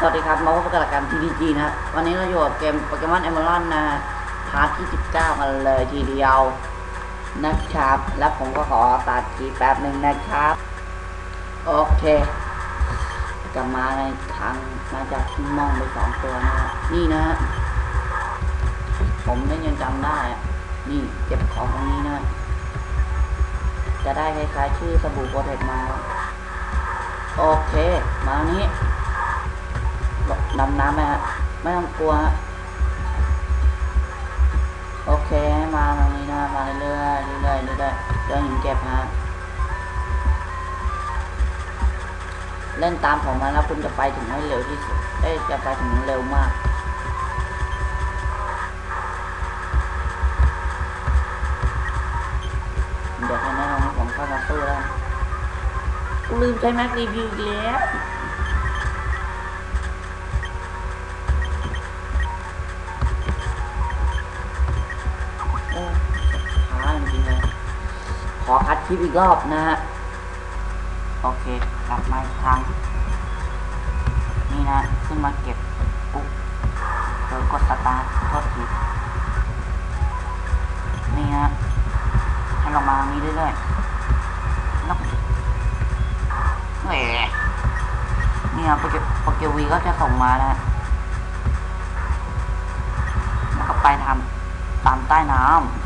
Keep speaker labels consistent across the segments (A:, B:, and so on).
A: สวัสดีครับ มาพบกับรายการ TDG นะวันนี้เราอยู่กับเกมโปเกมอนเอม r รอนนะพาร์ทที่ 19 กันเลยทีเดียวนะครับ แล้วผมก็ขอตัดทีแป๊บหนึ่งนะครับ โอเคกลับมาในทางมาจากที่มองไปสองตัวนะฮะนี่นะฮะผมได้ยังจำได้อะนี่เก็บของตรงนี้นะ จะได้คล้ายๆชื่อสบู่โปรเทคมา โอเค มานี้ ดำน้ำไหมฮะไม่ต้องกลัวโอเคให้มาตรงนี้นะมาเรื่อยๆเรื่อยเรื่อยๆเดินหินเก็บฮะเล่นตามผมมาแล้วคุณจะไปถึงให้เร็วที่สุดเอ้จะไปถึงเร็วมากเดี๋ยวให้แนะนำให้ผมเข้ามาสู้แล้วลืมใช้แม็กรีวิวแล้ว คลิปอีกรอบนะฮะ โอเค กลับมาอีกครั้ง นี่นะ ขึ้นมาเก็บ ปุ๊บเดี๋ยวกดสตาร์ทโทษทีนี่ฮะ ให้ลงมาตรงนี้เรื่อยๆแล้วแหมนี่ครับโปเกโปเกวีก็จะส่งมานะฮะแล้วก็ไปทำตามใต้น้ำ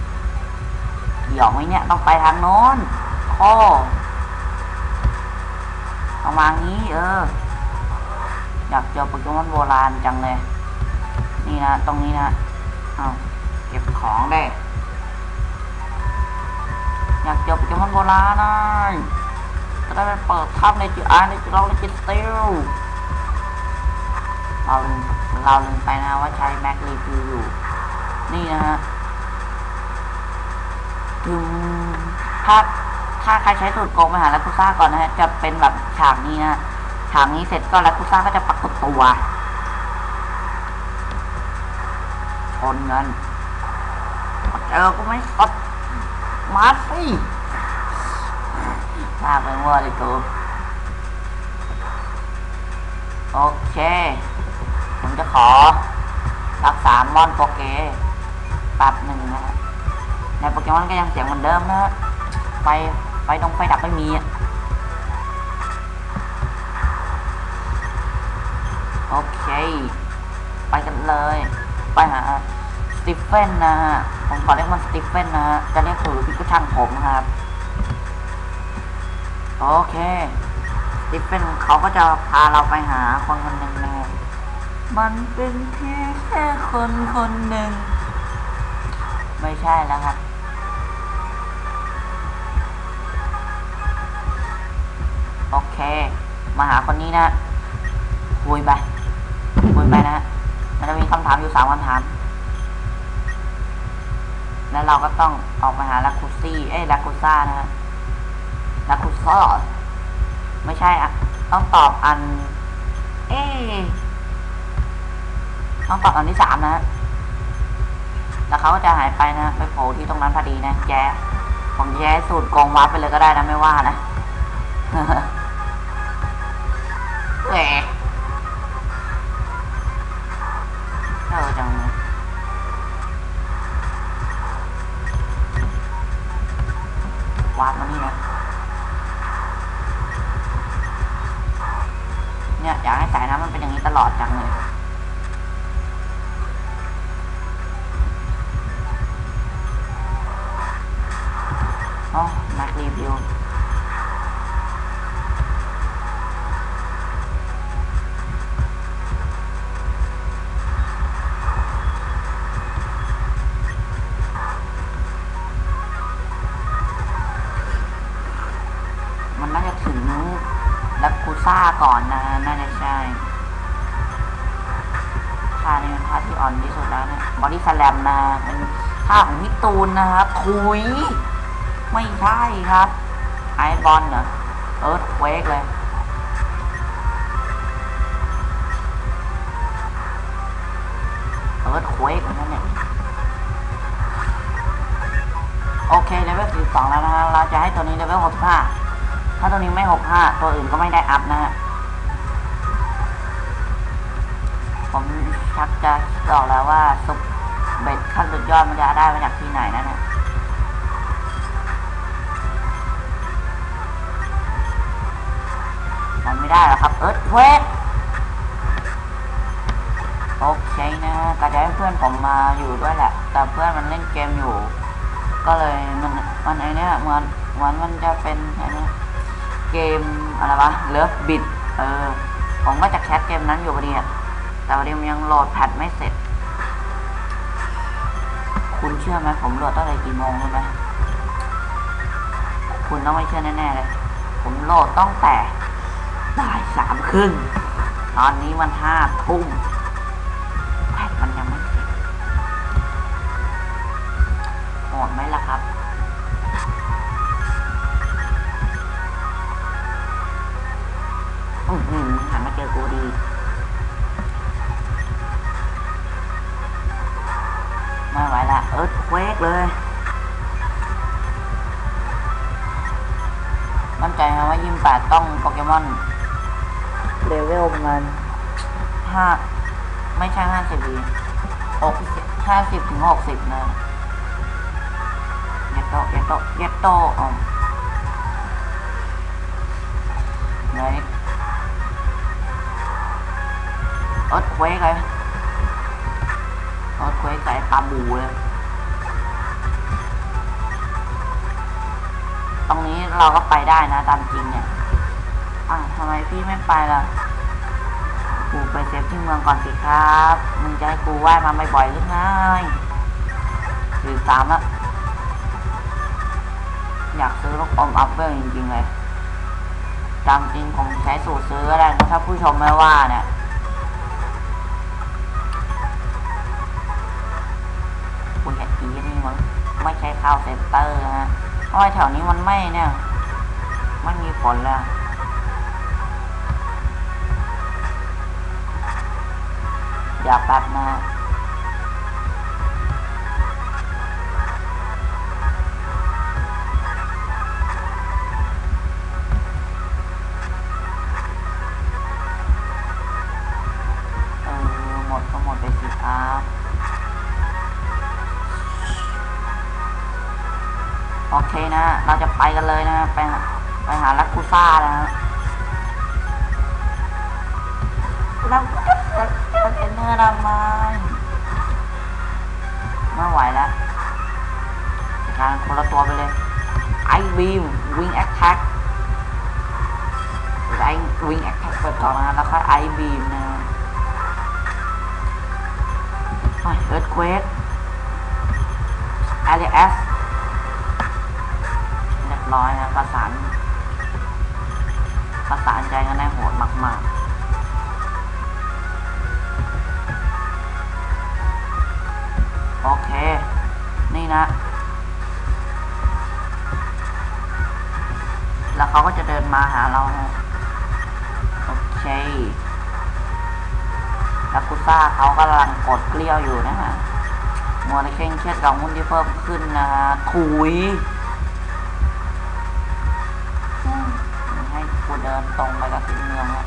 A: เกี่ยวไหมเนี่ยต้องไปทางโน้นข้อประมาณนี้เออ อยากเจอโปเกมอนโบราณจังเลย นี่นะตรงนี้นะเอาเก็บของได้ อยากเจอโปเกมอนโบราณนะจะได้ไปเปิดถ้ำในจุดอ่านในจุดเราในจุดสติลเราลืมเราลืมไปนะว่าใช้แม็กรีฟิวอยู่ นี่นะฮะ ถึงถ้าถ้าใครใช้สูตรโกงไปหาลักคุซ่าก่อนนะฮะจะเป็นแบบฉากนี้นะฉากนี้เสร็จก็ลักคุซ่าก็จะปรากฏตัวชนเงินเจอกูไม่กดมาสิลาไปมั่วเลยกูโอเค ผมจะขอรักษามอนโปเกแป๊บหนึ่ง ในโปเกมอนก็ยังเสียงเหมือนเดิมนะฮะไฟไฟดงไฟดับไม่มีอะโอเค ไปกันเลย ไปหาสตีเฟนนะฮะ ผมขอเรียกมันสตีเฟนนะฮะ จะเรียกถูกหรือผิดก็ช่างผมนะครับ โอเคสตีเฟนเขาก็จะพาเราไปหาคนคนหนึ่งนะฮะมันเป็นเพียงแค่คนคนหนึ่ง ไม่ใช่แล้วครับ โอเค มาหาคนนี้นะคุยไปคุยไปนะมันจะมีคำถามอยู่สามคำถาม แล้วเราก็ต้องออกไปหาลาคูซี่ เอ้ยลาคูซ่านะฮะลาคูซ่าไม่ใช่อะ ต้องตอบอัน เอ๊ะต้องตอบอันที่สามนะฮะแล้วเขาก็จะหายไปนะไปโผล่ที่ตรงนั้นพอดีนะแจ๊ผมแย้สูตรโกงวัดไปเลยก็ได้นะไม่ว่านะ แหวเออจังเลยวาดมานี่นะเนี่ยอยากให้สายน้ำมันเป็นอย่างนี้ตลอดจังเลยอ๋อนักรีวิว ซ่าก่อนนะน่าจะใช่ท่านี้เป็นท่าที่อ่อนที่สุดแล้วเนี่ยบอดี้สแลมนะเป็นท่าของพี่ตูนนะครับถุย ไม่ใช่ครับ ไอบอลเหรอเอิร์ธเวกเลยเอิร์ธเวกเหมือนกันเนี่ยโอเคเลเวล42แล้วนะฮะเราจะให้ตัวนี้เลเวล65 ถ้าตัวนี้ไม่65ตัวอื่นก็ไม่ได้อัพนะฮะ ผมชักจะคิดอกแล้วว่าซุปเบ็ดขั้นสุดยอดมันจะได้มาจากที่ไหนนะเนี่ยมันไม่ได้หรอกครับ เอิร์ธเวกโอเคนะก็จะให้เพื่อนผมมาอยู่ด้วยแหละ แต่เพื่อนมันเล่นเกมอยู่ ก็เลยมันมันไอเนี้ยเหมือนเหมือนมันจะเป็นไอเนี้ย เกมอะไรวะเลิฟบิดเออผมก็จะแคสเกมนั้นอยู่พอดีอะแต่พอดีมันยังโหลดแพทไม่เสร็จ คุณเชื่อไหมผมโหลดตั้งแต่กี่โมงรู้ไหมคุณต้องไม่เชื่อแน่ๆเลย ผมโหลดตั้งแต่บ่ายสามครึ่งตอนนี้มันห้าทุ่มแพทมันยังไม่เสร็จโหดไหมล่ะครับ อือหือหันมาเจอกูดีไม่ไหวละเอิร์ธเควกเลย มั่นใจนะว่ายิมแปดต้องโปเกมอนเลเวลประมาณห้าไม่ใช่ห้าสิบดีหกห้าสิบถึงหกสิบนะเยตโตเยตโตเยตโตอ๋อไหน เอิร์ธเควกเลยเอิร์ธเควกใส่ปลาบูเลย ตรงนี้เราก็ไปได้นะตามจริงเนี่ยอะทำไมพี่ไม่ไปล่ะ กูไปเซฟที่เมืองก่อนสิครับ มึงจะให้กูว่ายมาบ่อยๆหรือไงหรือสามละอยากซื้อลูกอมอัพเวลจริงๆเลยตามจริงผมใช้สูตรซื้อก็ได้ถ้าผู้ชมไม่ว่าเนี่ย ไม่ใช่ข้าวเซนเตอร์ฮะเพราะว่าแถวนี้มันไม่เนี่ยไม่มีฝนแล้วอย่าแป๊บนะ โอเคนะ เราจะไปกันเลยนะ ไปไปหาลักคูซ่านะฮะเราก็จะเป็นเนื้อดำมาไม่ไหวแล้วการคนละตัวไปเลย ไอบีมวิงแอคแท็กไอวิงแอคแท็กเปิดก่อนนะแล้วค่อยไอบีมนะเอิร์ธเควกเอลเอส ร้อยนะประสานประสานใจกันได้โหดมาก ๆโอเค นี่นะ แล้วเขาก็จะเดินมาหาเรานะ โอเค แล้วกุซ่าเขากำลังกดเกลี้ยวอยู่นะฮะมัวในเคร่งเครียดกับหุ้นที่เพิ่มขึ้นนะฮะถุย กูเดินตรงไปกับที่เมืองแล้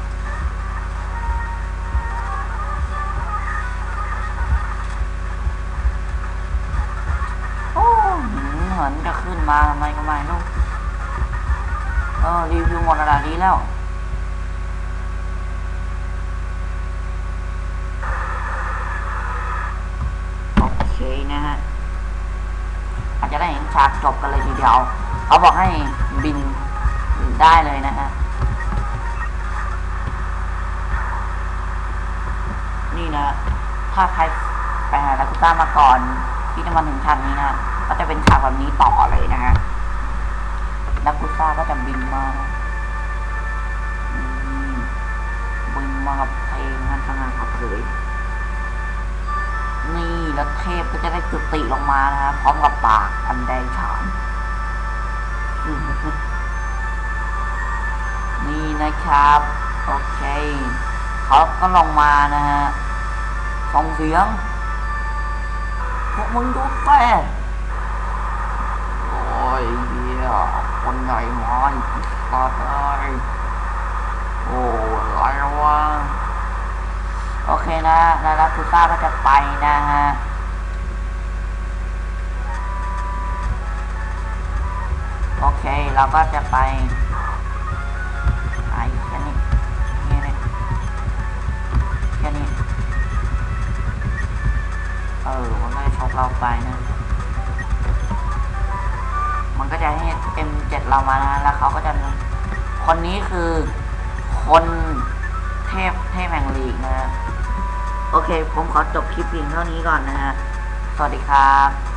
A: โอ้หืมเหมือนจะขึ้นมาทำไมก็ไม่รู้เออรีวิวหมดระดับนี้แล้วโอเคนะฮะอาจจะได้เห็นฉากจบกันเลยทีเดียว เขาบอกให้บินได้เลยนะฮะ นี่นะถ้าใครไปหาลาคุต้ามาก่อน ที่จะมาถึงฉากนี้นะก็จะเป็นฉากแบบนี้ต่อเลยนะฮะลาคุต้าก็จะบินมาบินมากับเพลงงานสง่าผ่าเผยนี่แล้วเทพก็จะได้จุติลงมานะฮะพร้อมกับปากอันแดงฉานนี่นะครับ โอเค เขาก็ลงมานะฮะ ส่งเสียง พวกมึงดูแฟโอ้ยเฮียคนใหญ่มาอีกสัตว์เอ้ยโอ้อะไรวะ โอเคนะแล้วแล้วคูซ่าก็จะไปนะฮะโอเค เราก็จะไป ไปนะ มันก็จะให้ M7 เรามานะ แล้วเขาก็จะ คนนี้คือคนเทพเทพแห่งลีกนะฮะโอเค ผมขอจบคลิปเพียงเท่านี้ก่อนนะฮะ สวัสดีครับ